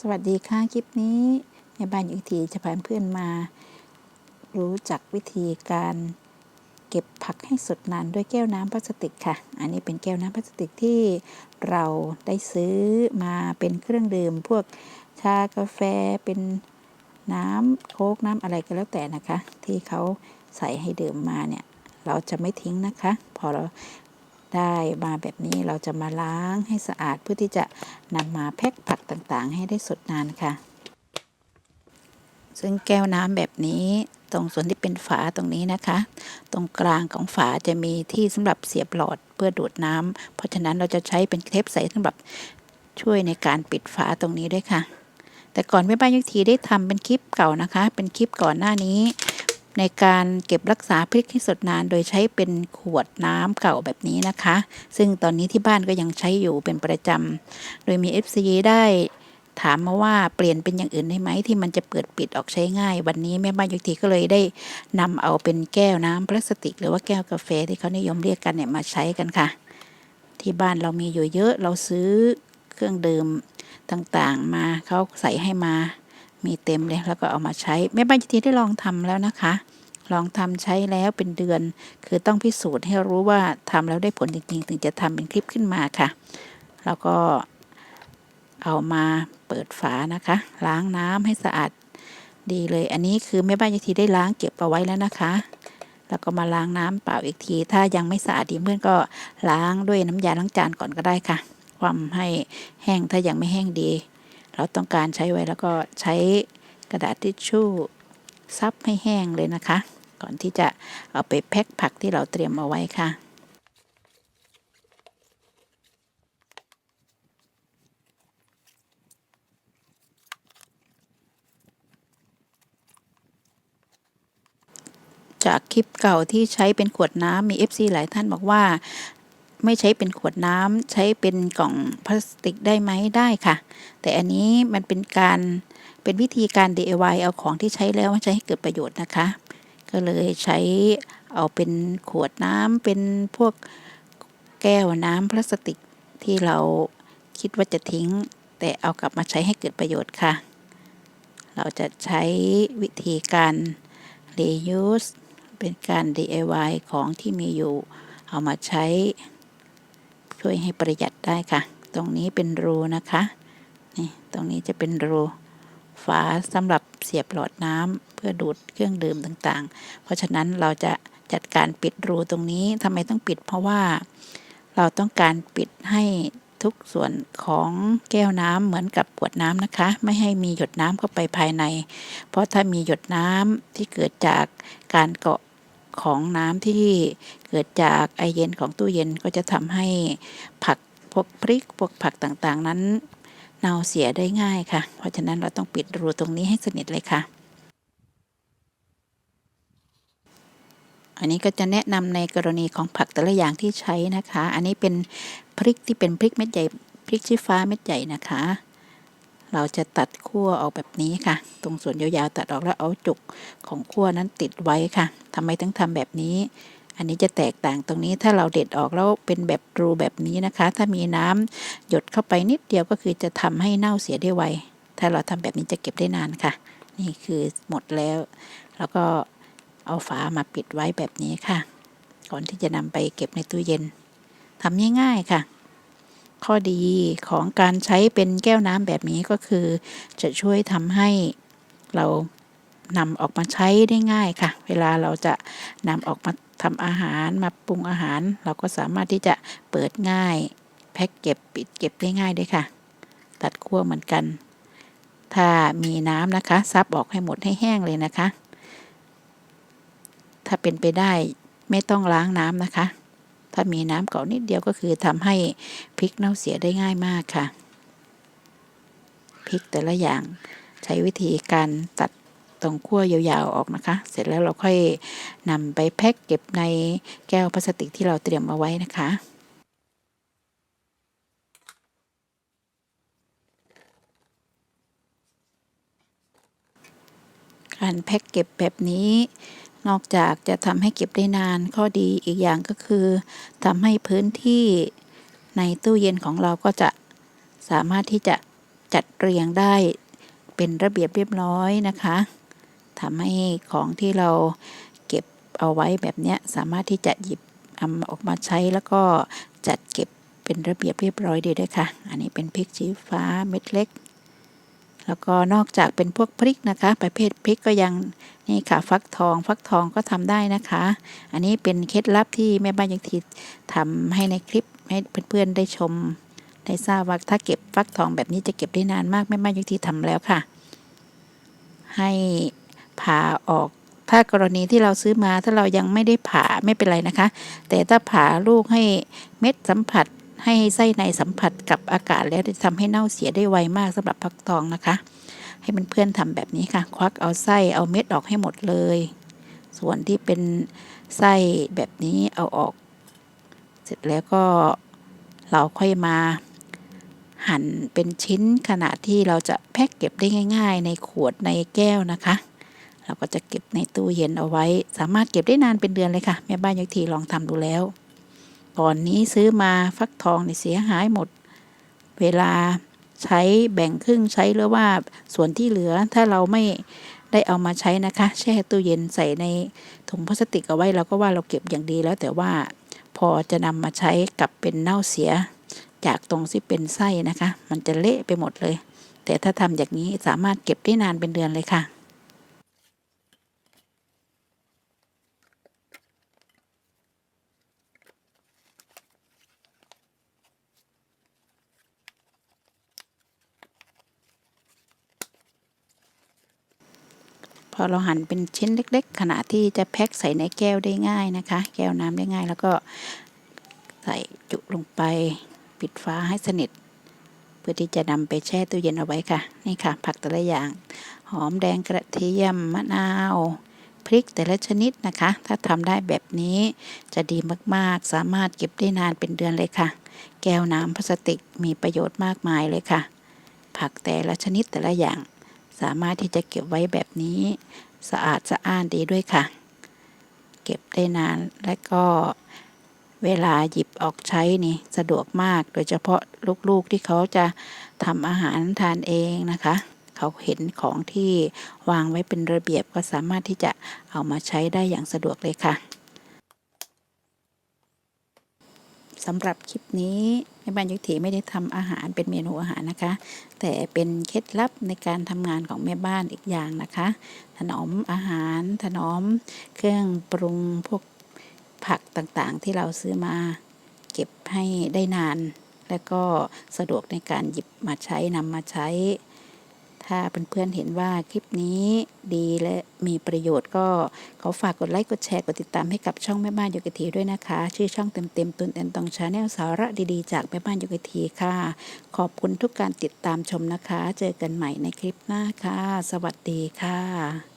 สวัสดีค่ะคลิปนี้แม่บ้านอยู่ทีจะพาเพื่อนมา รู้จักวิธีการเก็บผักให้สดนานด้วยแก้วน้ำพลาสติกค่ะ อันนี้เป็นแก้วน้ำพลาสติกที่เราได้ซื้อมาเป็นเครื่องดื่ม พวกชากาแฟเป็นน้ำโค้กน้ำอะไรก็แล้วแต่นะคะ ที่เขาใส่ให้ดื่มมาเนี่ย เราจะไม่ทิ้งนะคะ พอเรา ได้มาแบบนี้เราจะมาล้างให้สะอาดเพื่อที่จะนำมาแพ็คผักต่างๆ ให้ได้สดนานค่ะ ซึ่งแก้วน้ำแบบนี้ตรงส่วนที่เป็นฝาตรงนี้นะคะ ตรงกลางของฝาจะมีที่สำหรับเสียบหลอดเพื่อดูดน้ำเพราะฉะนั้นเราจะใช้เป็นเทปใสสำหรับช่วยในการปิดฝาตรงนี้ด้วยค่ะ แต่ก่อนแม่บ้านยุทีได้ทำเป็นคลิปเก่านะคะ เป็นคลิปก่อนหน้านี้ ในการเก็บรักษาพริกให้สดนาน โดยใช้เป็นขวดน้ำเก่าแบบนี้นะคะ ซึ่งตอนนี้ที่บ้านก็ยังใช้อยู่เป็นประจำโดยมี FC ได้ถามมาว่าเปลี่ยนเป็นอย่างอื่นได้ไหมที่มันจะเปิดปิดออกใช้ง่าย วันนี้แม่บ้านยุทีก็เลยได้นำเอาเป็นแก้วน้ำพลาสติก หรือว่าแก้วกาแฟที่เขานิยมเรียกกันเนี่ยมาใช้กันค่ะ ที่บ้านเรามีอยู่เยอะเราซื้อเครื่องดื่มต่างๆ มาเขาใส่ให้มามีเต็มเลยแล้วก็เอามาใช้แม่บ้านยุทีได้ลองทำแล้วนะคะ ลองทำใช้แล้วเป็นเดือน คือต้องพิสูจน์ให้รู้ว่าทำแล้วได้ผลจริงๆ ถึงจะทำเป็นคลิปขึ้นมาค่ะ แล้วก็เอามาเปิดฝานะคะ ล้างน้ำให้สะอาดดีเลย อันนี้คือแม่บ้านยทีได้ล้างเก็บเอาไว้แล้วนะคะ แล้วก็มาล้างน้ำเปล่าอีกที ถ้ายังไม่สะอาดดีเพื่อนก็ล้างด้วยน้ำยาล้างจานก่อนก็ได้ค่ะ ความให้แห้งถ้ายังไม่แห้งดี เราต้องการใช้ไว้แล้วก็ใช้กระดาษทิชชู่ซับให้แห้งเลยนะคะ ก่อนที่จะเอาไปแพ็คผักที่เราเตรียมเอาไว้ค่ะจากคลิปเก่าที่ใช้เป็นขวดน้ำมี FC หลายท่านบอกว่า ไม่ใช้เป็นขวดน้ำใช้เป็นกล่องพลาสติกได้ไหมได้ค่ะ แต่อันนี้มันเป็นการเป็นวิธีการ DIY เอาของที่ใช้แล้วมาใช้ให้เกิดประโยชน์นะคะ ก็เลยใช้เอาเป็นขวดน้ำเป็นพวกแก้วน้ำพลาสติกที่เราคิดว่าจะทิ้ง แต่เอากลับมาใช้ให้เกิดประโยชน์ค่ะ เราจะใช้วิธีการ reuse เป็นการ DIY ของที่มีอยู่ เอามาใช้ ช่วยให้ประหยัดได้ค่ะ ตรงนี้เป็นรูนะคะ นี่ ตรงนี้จะเป็นรูฝาสำหรับเสียบหลอดน้ำ พื่อดูดเครื่องดื่มต่างๆ เพราะฉะนั้นเราจะจัดการปิดรูตรงนี้ทำไมต้องปิด เพราะว่าเราต้องการปิดให้ทุกส่วนของแก้วน้ำเหมือนกับขวดน้ำนะคะ ไม่ให้มีหยดน้ำเข้าไปภายใน เพราะถ้ามีหยดน้ำที่เกิดจากการเกาะของน้ำที่เกิดจากไอเย็นของตู้เย็นก็จะทำให้ผักพวกพริกพวกผักต่างๆ นั้นเน่าเสียได้ง่ายค่ะ เพราะฉะนั้นเราต้องปิดรูตรงนี้ให้สนิทเลยค่ะ อันนี้ก็จะแนะนำในกรณีของผักแต่ละอย่างที่ใช้นะคะ อันนี้เป็นพริกที่เป็นพริกเม็ดใหญ่พริกชี้ฟ้าเม็ดใหญ่นะคะ เราจะตัดขั้วออกแบบนี้ค่ะ ตรงส่วนยาวๆตัดออกแล้วเอาจุกของขั้วนั้นติดไว้ค่ะทำไมถึงทำแบบนี้ อันนี้จะแตกต่างตรงนี้ถ้าเราเด็ดออกแล้วเป็นแบบรูแบบนี้นะคะ ถ้ามีน้ำหยดเข้าไปนิดเดียวก็คือจะทำให้เน่าเสียได้ไวถ้าเราทำแบบนี้จะเก็บได้นานค่ะ นี่คือหมดแล้ว แล้วก็ เอาฝามาปิดไว้แบบนี้ค่ะ ก่อนที่จะนำไปเก็บในตู้เย็นทำง่ายๆค่ะ ข้อดีของการใช้เป็นแก้วน้ำแบบนี้ก็คือ จะช่วยทำให้เรานำออกมาใช้ได้ง่ายค่ะ เวลาเราจะนำออกมาทำอาหารมาปรุงอาหาร เราก็สามารถที่จะเปิดง่าย แพ็คเก็บปิดเก็บได้ง่ายด้วยค่ะ ตัดขั้วเหมือนกัน ถ้ามีน้ำนะคะ ซับออกให้หมดให้แห้งเลยนะคะ ถ้าเป็นไปได้ไม่ต้องล้างน้ำนะคะ ถ้ามีน้ำเก่านิดเดียวก็คือทำให้พริกเน่าเสียได้ง่ายมากค่ะ พริกแต่ละอย่างใช้วิธีการตัดตรงขั้วยาวๆออกนะคะ เสร็จแล้วเราค่อยนำไปแพ็คเก็บในแก้วพลาสติกที่เราเตรียมเอาไว้นะคะการแพ็คเก็บแบบนี้ นอกจากจะทำให้เก็บได้นาน ข้อดีอีกอย่างก็คือทำให้พื้นที่ในตู้เย็นของเราก็จะสามารถที่จะจัดเรียงได้เป็นระเบียบเรียบร้อยนะคะทำให้ของที่เราเก็บเอาไว้แบบนี้สามารถที่จะหยิบเอาออกมาใช้แล้วก็จัดเก็บเป็นระเบียบเรียบร้อยดีด้วยค่ะ อันนี้เป็นพริกชี้ฟ้าเม็ดเล็ก แล้วก็นอกจากเป็นพวกพริกนะคะ ประเภทพริกก็ยังนี่ค่ะฟักทอง ฟักทองก็ทำได้นะคะ อันนี้เป็นเคล็ดลับที่แม่บ้านยังทีทำให้ในคลิปให้เพื่อนๆได้ชมได้ทราบว่าถ้าเก็บฟักทองแบบนี้จะเก็บได้นานมากแม่บ้านยังทีทำแล้วค่ะ ให้ผ่าออกถ้ากรณีที่เราซื้อมาถ้าเรายังไม่ได้ผ่าไม่เป็นไรนะคะ แต่ถ้าผ่าลูกให้เม็ดสัมผัส ให้ไส้ในสัมผัสกับอากาศแล้วจะทำให้เน่าเสียได้ไวมากสำหรับฟักทองนะคะ ให้เพื่อนๆทำแบบนี้ค่ะ ควักเอาไส้เอาเม็ดออกให้หมดเลย ส่วนที่เป็นไส้แบบนี้เอาออก เสร็จแล้วก็เราค่อยมาหั่นเป็นชิ้นขนาดที่เราจะแพ็คเก็บได้ง่าย ๆ ในขวดในแก้วนะคะ เราก็จะเก็บในตู้เย็นเอาไว้ สามารถเก็บได้นานเป็นเดือนเลยค่ะ แม่บ้านยักทีลองทำดูแล้ว ก่อนนี้ซื้อมาฟักทองเนี่ยเสียหายหมด เวลาใช้แบ่งครึ่งใช้หรือว่าส่วนที่เหลือถ้าเราไม่ได้เอามาใช้นะคะ แช่ตู้เย็นใส่ในถุงพลาสติกเอาไว้เราก็ว่าเราเก็บอย่างดีแล้วแต่ว่าพอจะนำมาใช้กลับเป็นเน่าเสีย จากตรงที่เป็นไส้นะคะ มันจะเละไปหมดเลย แต่ถ้าทำอย่างนี้สามารถเก็บได้นานเป็นเดือนเลยค่ะ พอเราหั่นเป็นชิ้นเล็ก ๆขนาดที่จะแพ็คใส่ในแก้วได้ง่ายนะคะ แก้วน้ำได้ง่าย แล้วก็ใส่จุลงไป ปิดฝาให้สนิท เพื่อที่จะนำไปแช่ตู้เย็นเอาไว้ค่ะ นี่ค่ะ ผักแต่ละอย่าง หอมแดงกระเทียมมะนาวพริกแต่ละชนิดนะคะ ถ้าทำได้แบบนี้จะดีมากๆ สามารถเก็บได้นานเป็นเดือนเลยค่ะ แก้วน้ำพลาสติกมีประโยชน์มากมายเลยค่ะ ผักแต่ละชนิดแต่ละอย่าง สามารถที่จะเก็บไว้แบบนี้สะอาดสะอ้านดีด้วยค่ะ เก็บได้นานและก็เวลาหยิบออกใช้นี่สะดวกมากโดยเฉพาะลูกๆที่เขาจะทำอาหารทานเองนะคะ เขาเห็นของที่วางไว้เป็นระเบียบก็สามารถที่จะเอามาใช้ได้อย่างสะดวกเลยค่ะ สำหรับคลิปนี้แม่บ้านยุกถีไม่ได้ทำอาหารเป็นเมนูอาหารนะคะ แต่เป็นเคล็ดลับในการทำงานของแม่บ้านอีกอย่างนะคะ ถนอมอาหาร ถนอมเครื่องปรุงพวกผักต่างๆ ที่เราซื้อมาเก็บให้ได้นาน และก็สะดวกในการหยิบมาใช้นำมาใช้ ถ้าเพื่อนๆเห็นว่าคลิปนี้ดีและมีประโยชน์ก็ขอฝากกดไลค์กดแชร์กดติดตามให้กับช่องแม่บ้านโยกะทีด้วยนะคะ ชื่อช่องเต็มๆตุนแอนตองชาแนลสาระดีๆ จากแม่บ้านโยกะทีค่ะ ขอบคุณทุกการติดตามชมนะคะ เจอกันใหม่ในคลิปหน้าค่ะ สวัสดีค่ะ